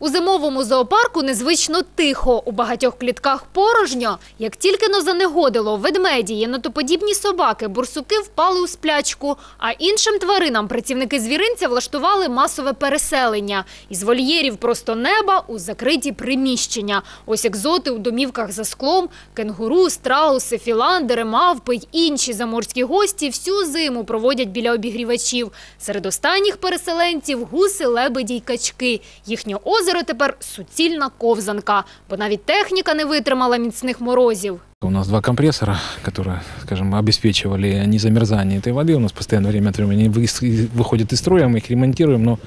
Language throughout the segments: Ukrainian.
У зимовому зоопарку незвично тихо. У багатьох клітках порожньо. Як тільки но занегодило, ведмеді, єнотоподібні собаки, бурсуки впали у сплячку. А іншим тваринам працівники звіринця влаштували масове переселення. Із вольєрів просто неба у закриті приміщення. Ось екзоти у домівках за склом, кенгуру, страуси, філандери, мавпи й інші заморські гості всю зиму проводять біля обігрівачів. Серед останніх переселенців гуси, лебеді й качки. Їхнє озеро тепер суцільна ковзанка, бо навіть техніка не витримала міцних морозів. У нас два компрессора, которые, скажем, обеспечивали незамерзание этой воды. У нас постоянно время от времени вы- выходят из строя, мы их ремонтируем, но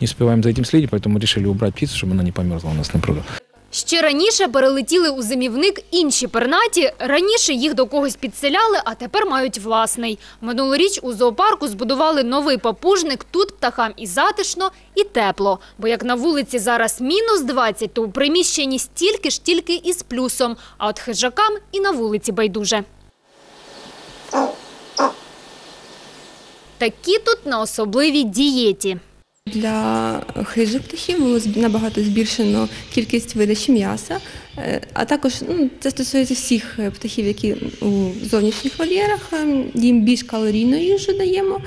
не успеваем за этим следить, поэтому решили убрать птицу, чтобы она не померзла у нас на пруду. Ще раніше перелетіли у зимівник інші пернаті. Раніше їх до когось підселяли, а тепер мають власний. Минулоріч у зоопарку збудували новий папужник. Тут птахам і затишно, і тепло. Бо як на вулиці зараз мінус 20, то у приміщенні стільки ж тільки із плюсом. А от хижакам і на вулиці байдуже. Такі тут на особливій дієті. Для хижих птахів було набагато збільшено кількість видачі м'яса, Е, а також ну, це стосується всіх е, птахів, які у зовнішніх вольєрах. Е, Їм більш калорійну їжу даємо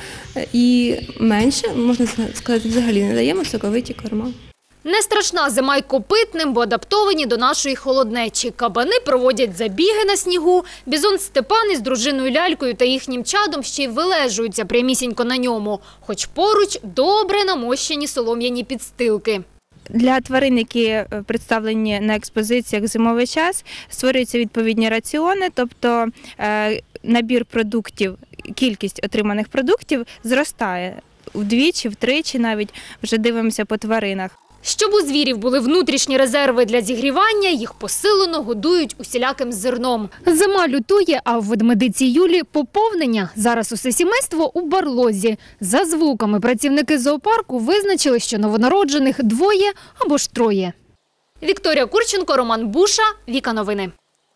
і менше, можна сказати, взагалі не даємо соковиті корма. Не страшна зима й копитним, бо адаптовані до нашої холоднечі. Кабани проводять забіги на снігу. Бізон Степан із дружиною лялькою та їхнім чадом ще й вилежуються прямісінько на ньому. Хоч поруч добре намощені солом'яні підстилки. Для тварин, які е, представлені на експозиціях зимовий час, створюються відповідні раціони, тобто е, набір продуктів, кількість отриманих продуктів зростає вдвічі, втричі, навіть вже дивимося по тваринах. Щоб у звірів були внутрішні резерви для зігрівання, їх посилено годують усіляким зерном. Зима лютує, а в ведмедиці Юлі поповнення. Зараз усе сімейство у барлозі. За звуками працівники зоопарку визначили, що новонароджених двоє або ж троє. Вікторія Курченко, Роман Буша, Віка Новини.